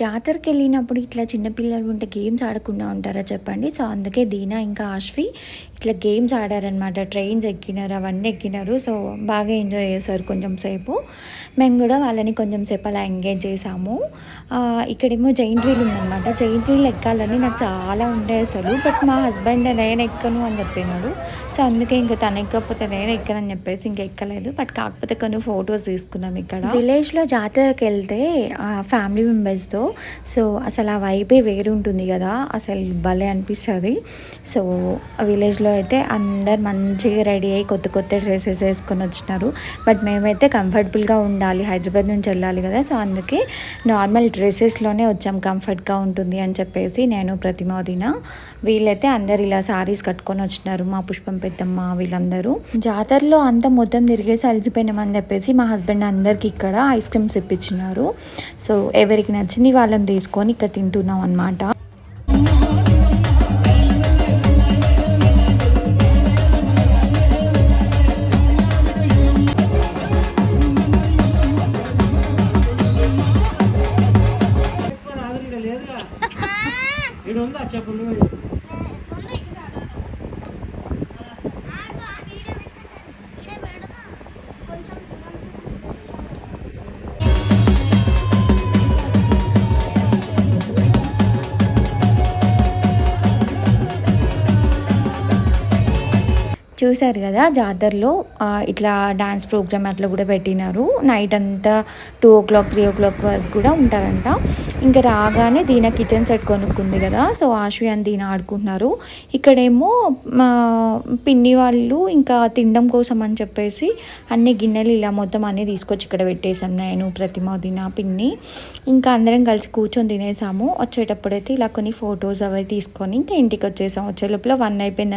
జాతరకి వెళ్ళినప్పుడు ఇట్లా చిన్నపిల్లలు ఉంటే గేమ్స్ ఆడకుండా ఉంటారా చెప్పండి? సో అందుకే దీనా ఇంకా ఆశ్వి ఇట్లా గేమ్స్ ఆడారనమాట ట్రైన్స్ ఎక్కినారు అవన్నీ ఎక్కినారు. సో బాగా ఎంజాయ్ చేశారు కొంచెం సేపు. మేము కూడా వాళ్ళని కొంచెం సేపు అలా ఎంగేజ్ చేసాము ఇక్కడేమో జైంట్ వీల్ ఉందన్నమాట. జైంట్ వీల్ ఎక్కాలని నాకు చాలా ఉండే అసలు. బట్ మా హస్బెండ్ నేను ఎక్కను అని చెప్పినాడు. సో అందుకే ఇంకా తను ఎక్కకపోతే నేను ఎక్కనని చెప్పేసి ఇంకా ఎక్కలేదు. బట్ కాకపోతే కొన్ని ఫొటోస్ తీసుకున్నాం ఇక్కడ. విలేజ్లో జాతరకి వెళ్తే ఫ్యామిలీ మెంబర్స్తో సో అసలు ఆ వైబే వేరు ఉంటుంది కదా. అసలు భలే అనిపిస్తుంది. సో విలేజ్లో అయితే అందరు మంచిగా రెడీ అయ్యి కొత్త కొత్త డ్రెస్సెస్ వేసుకొని వచ్చినారు. బట్ మేమైతే కంఫర్టబుల్గా ఉండాలి. హైదరాబాద్ నుంచి వెళ్ళాలి కదా. సో అందుకే నార్మల్ డ్రెస్సెస్లోనే వచ్చాం. కంఫర్ట్గా ఉంటుంది అని చెప్పేసి నేను ప్రతిమోదిన వీళ్ళైతే అందరు ఇలా సారీస్ కట్టుకొని వచ్చినారు. మా పుష్పం పెద్దమ్మ వీళ్ళందరూ. జాతరలో అంతా మొత్తం తిరిగేసి అలసిపోయినామని చెప్పేసి మా హస్బెండ్ అందరికి ఇక్కడ ఐస్ క్రీమ్స్ ఇప్పించినారు. సో ఎవరికి నచ్చింది వాళ్ళని తీసుకొని ఇక్కడ తింటున్నాం అనమాట ఎక్కువ చూశారు కదా జాతరలో ఇట్లా డాన్స్ ప్రోగ్రామ్ అట్లా కూడా పెట్టినారు. నైట్ అంతా two o'clock three o'clock వరకు కూడా ఉంటారంట. ఇంకా రాగానే దీన కిచెన్ సెట్ కొనుక్కుంది కదా సో ఆశ్వి అని దీన ఆడుకుంటున్నారు. ఇక్కడేమో మా పిన్ని వాళ్ళు ఇంకా తినడం కోసం అని చెప్పేసి అన్ని గిన్నెలు ఇలా మొత్తం అన్నీ తీసుకొచ్చి ఇక్కడ పెట్టేశాం నేను ప్రతిమ దిన పిన్ని. ఇంకా అందరం కలిసి కూర్చొని తినేసాము. వచ్చేటప్పుడైతే ఇలా కొన్ని ఫొటోస్ అవి తీసుకొని ఇంకా ఇంటికి వచ్చేసాం. వచ్చే లోపల వన్ అయిపోయింది